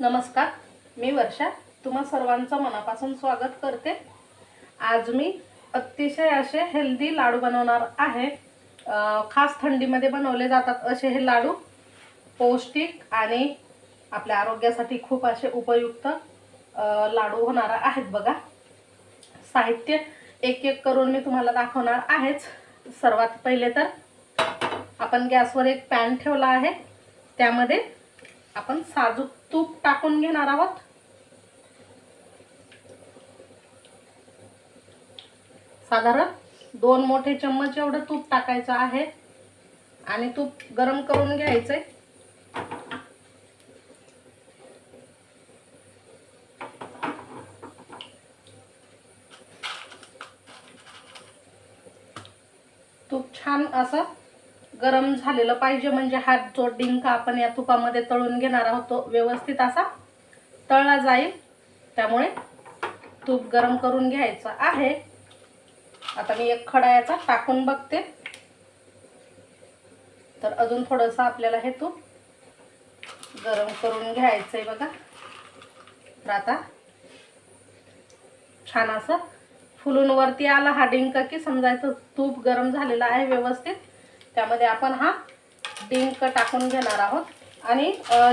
नमस्कार मी वर्षा. तुम्हा सर्वांचं मनापासून स्वागत करते. आज मी अतिशय असे हेल्दी लाडू बनवणार आहे. खास थंडीमध्ये बनवले जातात असे हे लाडू. पौष्टिक आणि आपल्या आरोग्यासाठी खूप असे उपयुक्त लाडू होणार आहेत बघा. साहित्य एक एक करून मी तुम्हाला दाखवणार आहेच. सर्वात पहिले तर आपण गॅसवर एक पॅन ठेवला आहे. त्यामध्ये आपण साजूक तूप टाकून घेणार आहोत. साधारण दोन मोठे चम्मच एवढं तूप टाकायचं आहे. आणि तूप गरम करून घ्यायचंय तूप छान असं गरम झालेलं पाहिजे म्हणजे हा जो डिंका आपण या तुपामध्ये तळून घेणार आहोत तो व्यवस्थित असा तळला जाईल. त्यामुळे तूप गरम करून घ्यायचं आहे. आता मी एक खडा याचा टाकून बघते. तर अजून थोडंसं आपल्याला हे तूप गरम करून घ्यायचं आहे बघा. तर आता छान असं फुलून वरती आला हा डिंक की समजायचं तूप गरम झालेला आहे व्यवस्थित. त्यामध्ये आपण हा डिंक टाकून घेणार आहोत. आणि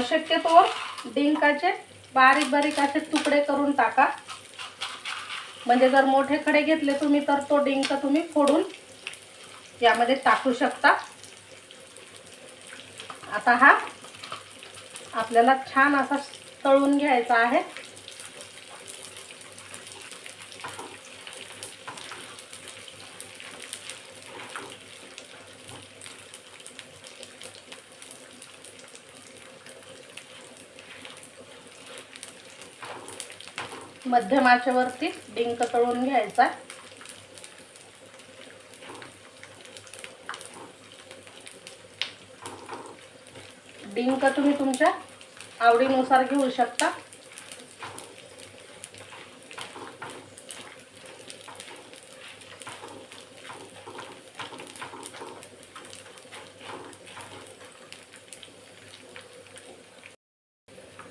शक्यतोवर डिंकाचे बारीक बारीक असे तुकडे करून टाका. म्हणजे जर मोठे खडे घेतले तुम्ही तर तो डिंक तुम्ही फोडून यामध्ये टाकू शकता. आता हा आपल्याला छान असा तळून घ्यायचा आहे. मध्यम आचेवरती डिंक तळून घ्यायचा. डिंक तुम्ही तुमच्या आवडीनुसार घेऊ शकता.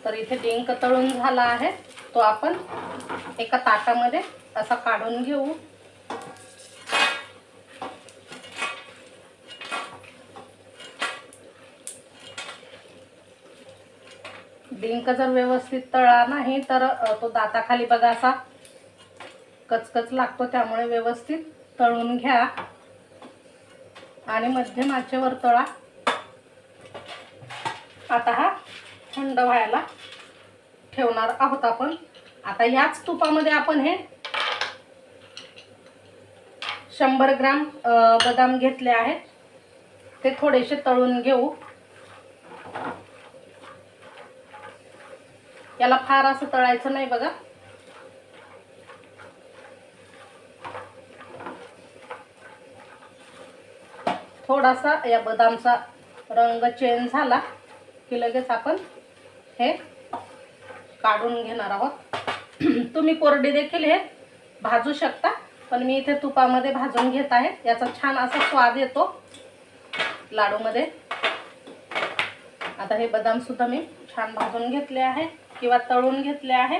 तर इथे डिंक तळून झाला आहे. तो आपण एका ताटामध्ये असा काढून घेऊ. डिंक जर व्यवस्थित तळा नाही तर तो दाताखाली बघा असा कचकच लागतो त्यामुळे व्यवस्थित तळून घ्या. आणि मध्यम आचेवर तळा. आता हा थंड व्हायला ठेवणार आहोत आपण. आता याच तुपामध्ये आपण हे शंभर ग्राम बदाम घेतले आहेत. ते थोडेसे तळून घेऊ. याला फार असं तळायचं नाही बघा. थोडासा या बदामचा रंग चेंज झाला की लगेच आपण हे काढून घेणार आहोत. तुम्ही कोरडे देखील हे भाजू शकता पण मी इथे तुपामध्ये भाजून घेत आहे. याचा छान असा स्वाद येतो लाडूमध्ये. आता हे बदाम सुद्धा मी छान भाजून घेतले आहे किंवा तळून घेतले आहे.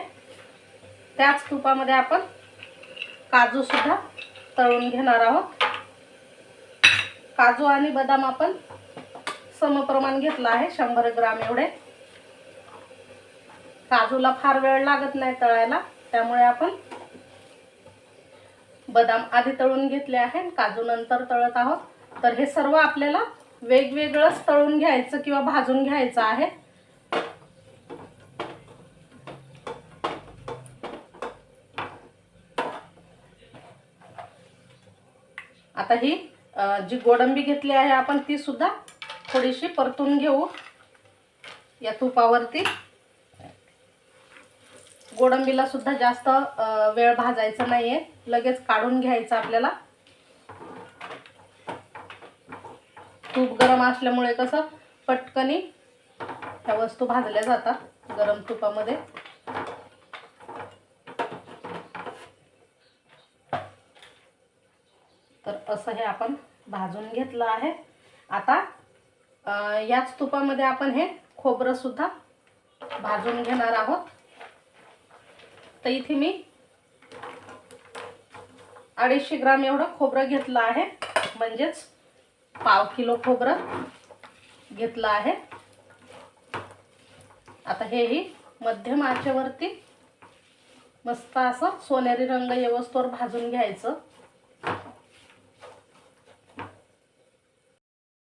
त्याच तुपामध्ये आपण काजू सुद्धा तळून घेणार आहोत. काजू आणि बदाम आपण समप्रमाण घेतला आहे शंभर ग्राम एवढे. काजूला फार वेळ लागत नाही तळायला त्यामुळे आपण बदाम आधी तळून घेतले आहे काजू नंतर तळत आहोत. तर हे सर्व आपल्याला वेगवेगळंच तळून घ्यायचं किंवा भाजून घ्यायचं आहे. आता ही जी गोडंबी घेतली आहे आपण ती सुद्धा थोडीशी परतून घेऊ या तुपावरती. गोडंबीला सुद्धा जास्त वेळ भाजायचा नाहीये. लगेच काढून घ्यायचं आपल्याला. तूप गरम असल्यामुळे कसं पटकनी ह्या वस्तू भाजल्या जातात गरम तुपामध्ये. तर असं हे आपण भाजून घेतलं आहे. आता याच तुपामध्ये आपण हे खोबरं सुद्धा भाजून घेणार आहोत. तर इथे मी अडीचशे ग्राम एवढं खोबरं घेतलं आहे. म्हणजेच पाव किलो खोबरं घेतलं आहे. आता हेही मध्यम आचेवरती मस्त असं सोनेरी रंग येवस्तोवर भाजून घ्यायचं.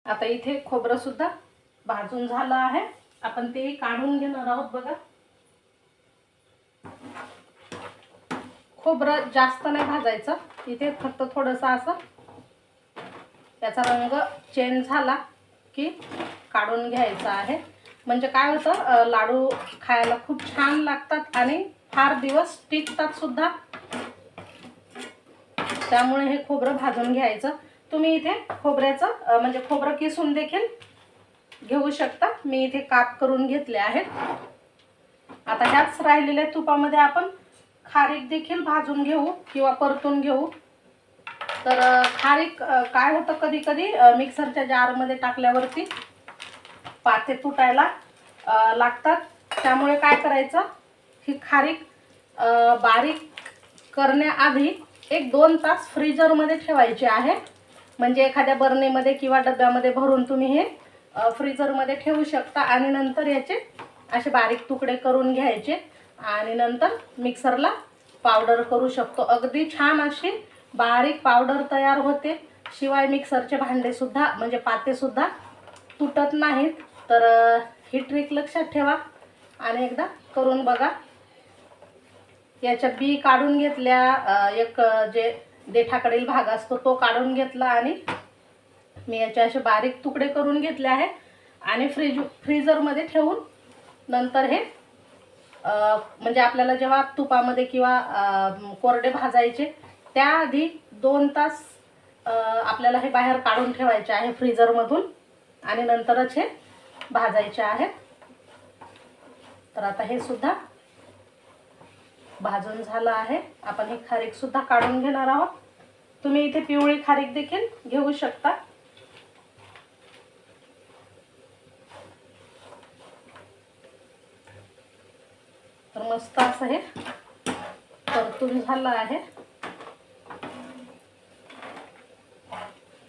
आता इथे खोबरं सुद्धा भाजून झालं आहे. आपण तेही काढून घेणार आहोत बघा. खोबरं जास्त नाही भाजायचं. इथे फक्त थोडंसं असं त्याचा रंग चेंज झाला की काढून घ्यायचा आहे. म्हणजे काय होतं लाडू खायला खूप छान लागतात आणि फार दिवस टिकतात सुद्धा. त्यामुळे हे खोबरं भाजून घ्यायचं. तुम्ही इथे खोबऱ्याचं म्हणजे खोबरं किसून देखील घेऊ शकता. मी इथे काप करून घेतले आहेत. आता ह्याच राहिलेल्या तुपामध्ये आपण खारीक देखील भाजून घेऊ किंवा परतून घेऊ. तर खारीक काय होतं कधी कधी मिक्सरच्या जारमध्ये टाकल्यावरती पाते तुटायला लागतात. त्यामुळे काय करायचं? ही खारीक बारीक करण्याआधी एक दोन तास फ्रीजरमध्ये ठेवायची आहे. म्हणजे एखाद्या बरणीमध्ये किंवा डब्यामध्ये भरून तुम्ही हे फ्रीजरमध्ये ठेवू शकता आणि नंतर याचे असे बारीक तुकडे करून घ्यायचे. आणि नंतर मिक्सरला पावडर करू शकतो. अगदी छान अशी बारीक पावडर तयार होते. शिवाय मिक्सरचे भांडेसुद्धा म्हणजे पातेसुद्धा तुटत नाहीत. तर ही ट्रिक लक्षात ठेवा. आणि एकदा करून बघा. याच्या बी काढून घेतल्या एक जे देठाकडील भाग असतो तो काढून घेतला आणि मी याचे असे बारीक तुकडे करून घेतले आहे. आणि फ्रीज फ्रीजरमध्ये ठेवून नंतर हे म्हणजे आपल्याला जेव्हा तुपामध्ये किंवा कोरडे भाजायचे त्याआधी दोन तास आपल्याला हे बाहेर काढून ठेवायचे आहे फ्रीजरमधून आणि नंतरच हे भाजायचे आहेत तर आता हे सुद्धा भाजून झालं आहे. आपण हे खारीक सुद्धा काढून घेणार आहोत. तुम्ही इथे पिवळी खारीक देखील घेऊ शकता तर मस्त असं हे परतून झालं आहे.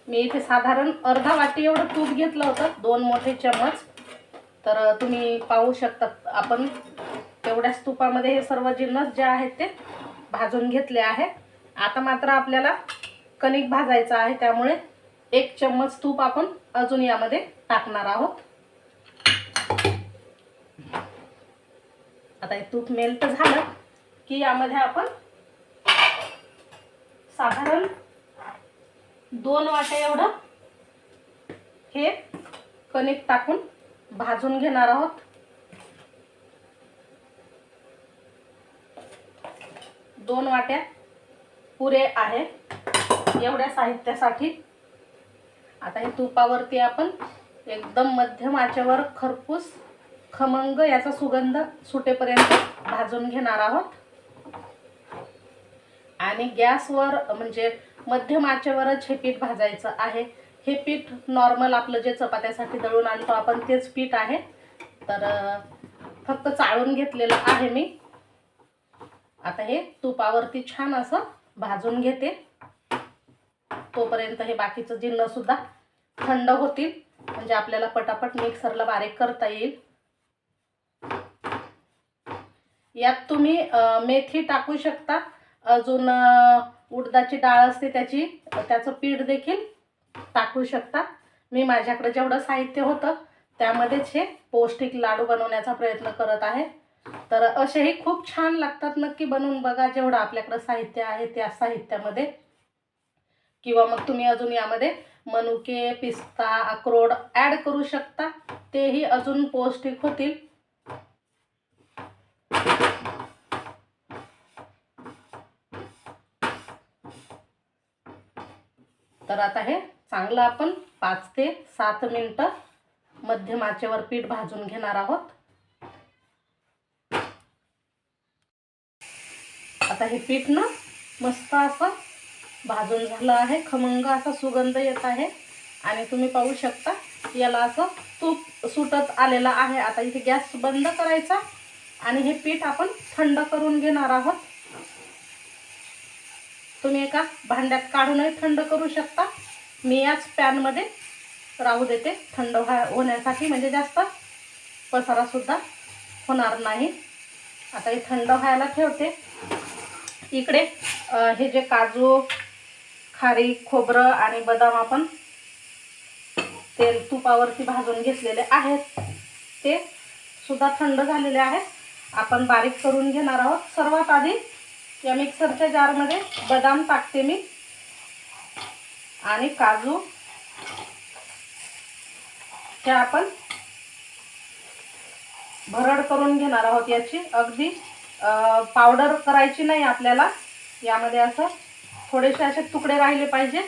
मी इथे साधारण अर्धा वाटी एवढं तूप घेतलं होतं दोन मोठे चमच तर तुम्ही पाहू शकता आपण तेवढ्याच तुपामध्ये हे सर्व जिन्नस जे आहेत ते भाजून घेतले आहे. आता मात्र आपल्याला कणिक भाजायचं आहे त्यामुळे एक चम्मच तूप आपण अजून यामध्ये टाकणार आहोत. आता हे तूप मेल्ट झालं की यामध्ये आपण साधारण दोन वाट्या एवढं हे कणिक टाकून भाजून घेणार आहोत. दोन वाट्या पुरे आहे एवढ्या साहित्यासाठी. आता हे तुपावरती आपण एकदम मध्यम आचेवर खरपूस खमंग याचा सुगंध सुटेपर्यंत भाजून घेणार आहोत. आणि गॅसवर म्हणजे मध्यम आचेवरच हे पीठ भाजायचं आहे. हे पीठ नॉर्मल आपलं जे चपात्यासाठी दळून आणतो आपण तेच पीठ आहे. तर फक्त चाळून घेतलेलं आहे मी. आता हे तुपावरती छान असं भाजून घेते. तोपर्यंत हे बाकीचं जिन्नसुद्धा थंड होतील. म्हणजे आपल्याला पटापट मिक्सरला बारीक करता येईल. यात तुम्ही मेथी टाकू शकता. अजून उडदाची डाळ असते त्याची त्याचं पीठ देखील टाकू शकता. मी माझ्याकडे जेवढं साहित्य होतं त्यामध्येच हे पौष्टिक लाडू बनवण्याचा प्रयत्न करत आहे. तर असेही खूप छान लागतात नक्की बनवून बघा जेवढं आपल्याकडं साहित्य आहे त्या साहित्यामध्ये. किंवा मग तुम्ही अजून यामध्ये मनुके पिस्ता अक्रोड ॲड करू शकता. तेही अजून पौष्टिक होतील. तर आता हे चांगलं आपण पाच ते सात मिनटं मध्यम आचेवर पीठ भाजून घेणार आहोत. आता हे पीठ ना मस्त असं भाजून झालं आहे. खमंग असा सुगंध येत आहे. आणि तुम्ही पाहू शकता याला असं तूप सुटत आलेलं आहे. आता इथे गॅस बंद करायचा. आणि हे पीठ आपण थंड करून घेणार आहोत. तुम्ही एका भांड्यात काढूनही थंड करू शकता. मी याच पॅनमध्ये राहू देते. थंड व्हा होण्यासाठी म्हणजे जास्त पसारासुद्धा होणार नाही. आता हे थंड व्हायला ठेवते. इकडे हे जे काजू खारी खोबरं आणि बदाम आपण तेल तुपावरती भाजून घेतलेले आहेत. ते सुद्धा थंड झालेले आहेत. आपण बारीक करून घेणार आहोत. सर्वात आधी या मिक्सरच्या जारमध्ये बदाम टाकते मी. आणि काजू. हे आपण भरड करून घेणार आहोत याची. अगदी पावडर करायची नाही आपल्याला. यामध्ये असं थोडेसे असे तुकडे राहिले पाहिजे.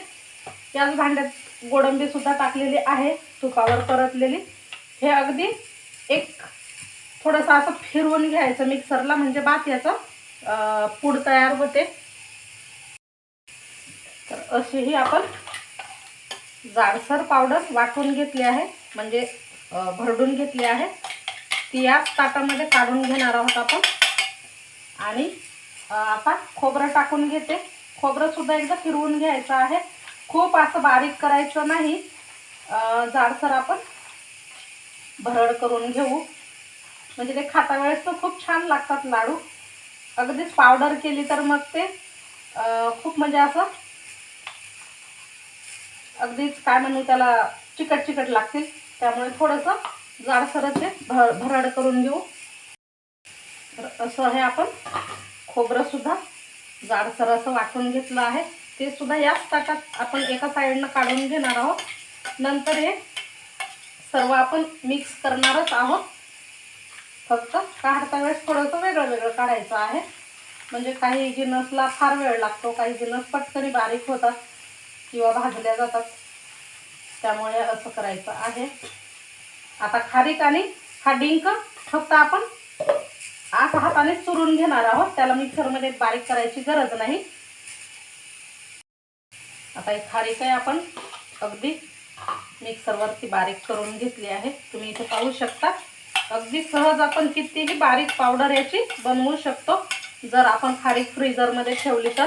याच भांड्यात गोडंबी सुद्धा टाकलेली आहे. तुपावर परतलेली. हे अगदी एक थोडंसं असं फिरवून घ्यायचं मिक्सरला म्हणजे भात याचं पूड तयार होते. तर अशीही आपण जाडसर पावडर वाटून घेतली आहे म्हणजे भरडून घेतली आहे. ती याच ताटामध्ये काढून घेणार आहोत आपण. आणि आता खोबरं टाकून घेते. खोबरंसुद्धा एकदा फिरवून घ्यायचं आहे. खूप असं बारीक करायचं नाही. जाडसर आपण भरड करून घेऊ. म्हणजे ते खाता वेळेस तर खूप छान लागतात लाडू. अगदीच पावडर केली तर मग ते खूप म्हणजे असं अगदीच काय म्हणू त्याला चिकट चिकट लागतील. त्यामुळे थोडंसं जाडसरच ते भर भरड करून घेऊ. तर असं हे आपण. खोबरंसुद्धा जाडसर असं वाटून घेतलं आहे. ते सुद्धा याच ताटात आपण एका साईडनं काढून घेणार आहोत. नंतर हे सर्व आपण मिक्स करणारच आहोत. फक्त काढता वेळेस थोडंसं वेगळं वेगळं काढायचं आहे. म्हणजे काही जिनसला फार वेळ लागतो काही जिनस पटकनी बारीक होतात किंवा भाजल्या जातात. त्यामुळे असं करायचं आहे. आता खारीक आणि हा डिंक फक्त आपण असं हाताने चुरून घेणार आहोत. त्याला मिक्सरमध्ये बारीक करायची गरज नाही. आता ही खारीक आहे आपण अगदी मिक्सरवरती बारीक करून घेतली आहे. तुम्ही इथे पाहू शकता. अगदी सहज आपण कितीही बारीक पावडर याची बनवू शकतो. जर आपण खारीक फ्रीजरमध्ये ठेवली तर.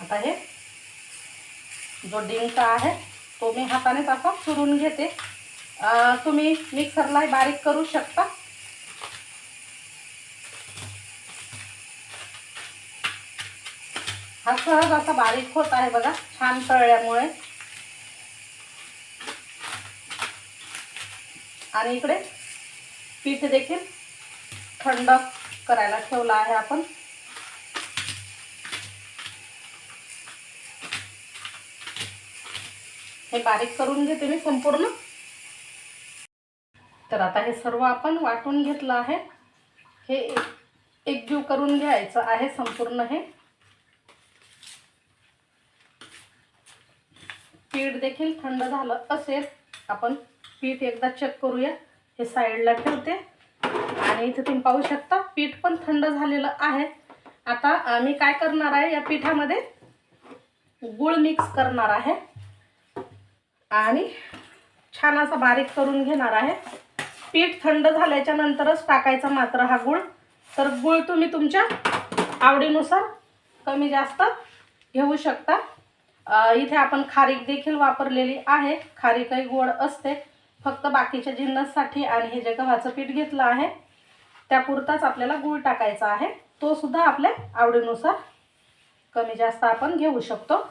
आता हे जो डिंका आहे तो मी हातानेच असा चुरून घेते. तुम्ही मिक्सरला बारीक करू शकता. हा सहज असा बारीक होत आहे बघा छान तळल्यामुळे. आणि इकडे पीठ देखील थंड करायला ठेवला आहे आपण. हे बारीक करून घेते मी संपूर्ण. तर आता हे सर्व आपण वाटून घेतलं आहे. हे एकजीव करून घ्यायचं आहे संपूर्ण हे. पीठ देखील थंड झालं असेल आपण पीठ एकदा चेक करूया. हे साईडला ठेवते. आणि इथे तुम्ही पाहू शकता पीठ पण थंड झालेलं आहे. आता आम्ही काय करणार आहे या पिठामध्ये गुळ मिक्स करणार आहे. आणि छान असा बारीक करून घेणार आहे. पीठ थंड झाल्याच्या नंतरच टाकायचा मात्र हा गुळ. तर गुळ तुम्ही तुमच्या आवडीनुसार कमी जास्त घेऊ शकता. इथे आपण खारीक देखील वापरलेली आहे. खारीकही गोड असते. फक्त बाकीच्या जिन्नससाठी आणि हे जे गव्हाचं पीठ घेतलं आहे त्यापुरताच आपल्याला गूळ टाकायचा आहे. तो सुद्धा आपल्या आवडीनुसार कमी जास्त आपण घेऊ शकतो.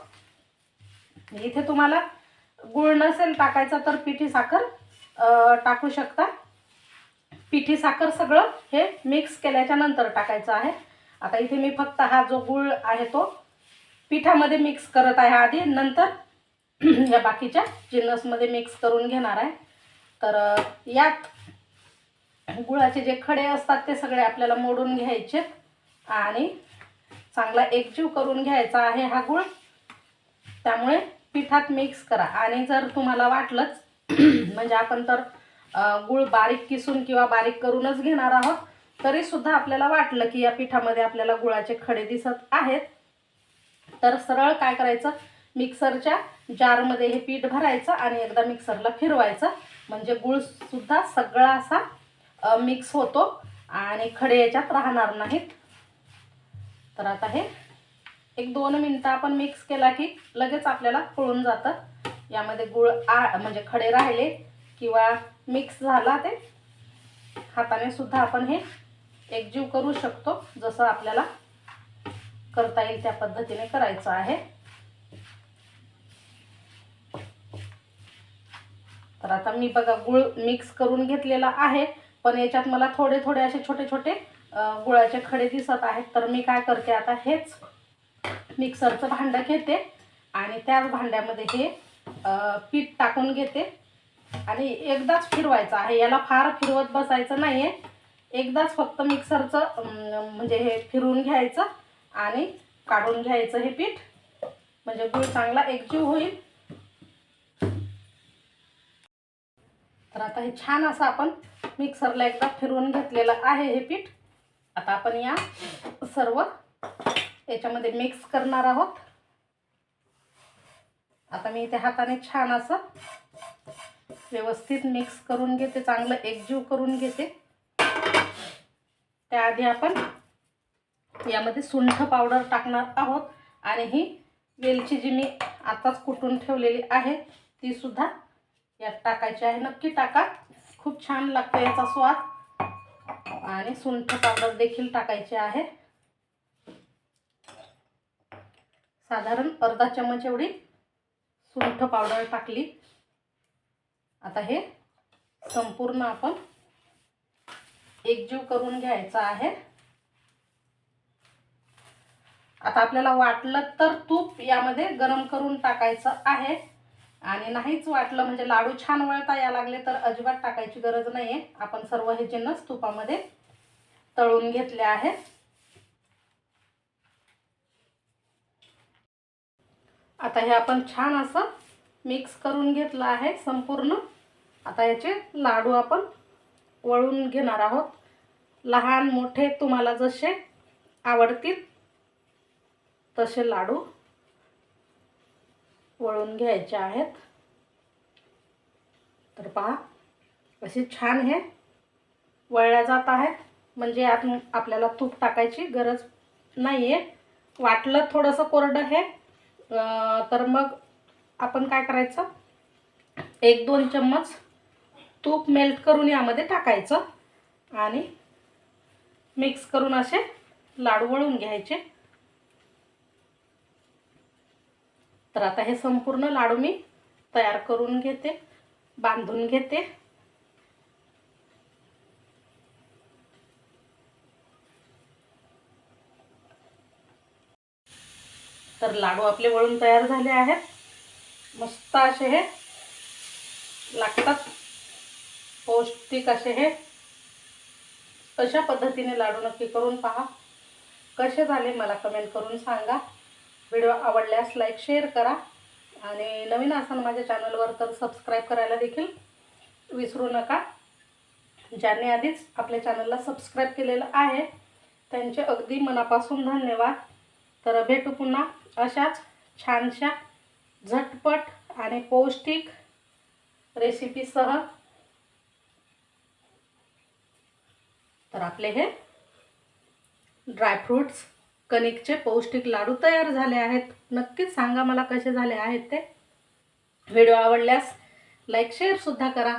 इथे तुम्हाला गूळ नसेल टाकायचा तर पिठी साखर टाकू शकता. पिठी साखर सगळं हे मिक्स केल्याच्यानंतर टाकायचं आहे. आता इथे मी फक्त हा जो गूळ आहे तो पिठामध्ये मिक्स करत आहे आधी नंतर या बाकीच्या जिन्नसमध्ये मिक्स करून घेणार आहे. तर यात गुळाचे जे खडे असतात ते सगळे आपल्याला मोडून घ्यायचे. आणि चांगला एकजीव करून घ्यायचा आहे हा गुळ. त्यामुळे पिठात मिक्स करा. आणि जर तुम्हाला वाटलंच म्हणजे आपण तर गुळ बारीक किसून किंवा बारीक करूनच घेणार आहोत तरीसुद्धा आपल्याला वाटलं की या पिठामध्ये आपल्याला गुळाचे खडे दिसत आहेत. तर सरळ काय करायचं? मिक्सरच्या जारमध्ये हे पीठ भरायचं आणि एकदा मिक्सरला फिरवायचं. म्हणजे गुळसुद्धा सगळा असा मिक्स होतो आणि खडे याच्यात राहणार नाहीत. तर आता हे एक दोन मिनटं आपण मिक्स केला की लगेच आपल्याला कळून जातं. यामध्ये गुळ आ म्हणजे खडे राहिले किंवा मिक्स झाला ते हाताने सुद्धा आपण हे एकजीव करू शकतो जसं आपल्याला करता येईल त्या पद्धतीने करायचं आहे. तर आता मी बघा गुळ मिक्स करून घेतलेला आहे. पण याच्यात मला थोडे थोडे असे छोटे छोटे गुळाचे खडे दिसत आहेत. तर मी काय करते आता हेच मिक्सरचं भांडं घेते. आणि त्याच भांड्यामध्ये हे पीठ टाकून घेते. आणि एकदाच फिरवायचं आहे. याला फार फिरवत बसायचं नाही आहे एकदाच फक्त मिक्सरचं म्हणजे हे फिरवून घ्यायचं. आणि काढून घ्यायचं हे पीठ. म्हणजे गुळ चांगला एकजीव होईल. तर आता हे छान असं आपण मिक्सरला एकदा फिरवून घेतलेलं आहे हे पीठ. आता आपण या सर्व याच्यामध्ये मिक्स करणार आहोत. आता मी इथे हाताने छान असं व्यवस्थित मिक्स करून घेते चांगलं एकजीव करून घेते. त्याआधी आपण यामध्ये सुंठ पावडर टाकणार आहोत. आणि ही वेलची जी मी आताच कुटून ठेवलेली आहे ती सुद्धा यात टाकायची आहे. नक्की टाका. खूप छान लागतो याचा स्वाद. आणि सुंठ पावडर देखील टाकायची आहे. साधारण अर्धा चमच एवढी सुंठ पावडर टाकली. आता हे संपूर्ण आपण एकजीव करून घ्यायचं आहे. आता आपल्याला वाटलं तर तूप यामध्ये गरम करून टाकायचं आहे. आणि नाहीच वाटलं म्हणजे लाडू छान वळता या लागले तर अजिबात टाकायची गरज नाही आहे आपण सर्व हे जिन्नस तुपामध्ये तळून घेतले आहेत. आता हे आपण छान असं मिक्स करून घेतलं आहे संपूर्ण. आता याचे लाडू आपण वळून घेणार आहोत. लहान मोठे तुम्हाला जसे आवडतील तसे लाडू वळून घ्यायचे आहेत. तर पहा असे छान हे वळल्या जात आहेत. म्हणजे यात आपल्याला तूप टाकायची गरज नाही आहे वाटलं थोडंसं कोरडं हे. तर मग आपण काय करायचं? एक दोन चम्मच तूप मेल्ट करून यामध्ये टाकायचं आणि मिक्स करून असे लाडू वळून घ्यायचे. तर आता हे संपूर्ण लाडू मी तयार करून घेते बांधून घेते. तर लाडू आपले वळून तयार झाले आहेत. मस्त असे हे लागतात. पौष्टिक असे हे. अशा पद्धतीने लाडू नक्की करून पहा. कसे झाले मला कमेंट करून सांगा. व्हिडिओ आवडल्यास लाईक शेअर करा. आणि नवीन असाल माझ्या चॅनलवर तर सबस्क्राईब करायला देखील विसरू नका. ज्यांनी आधीच आपल्या चॅनलला सबस्क्राईब केलेलं आहे त्यांचे अगदी मनापासून धन्यवाद. तर भेटू पुन्हा अशाच छानशा झटपट आणि पौष्टिक रेसिपीसह. तर आपले हे ड्रायफ्रूट्स कणिकचे पौष्टिक लाडू तयार झाले आहेत. नक्कीच सांगा मला कसे झाले आहेत ते. व्हिडिओ आवडल्यास लाईक शेअरसुद्धा करा.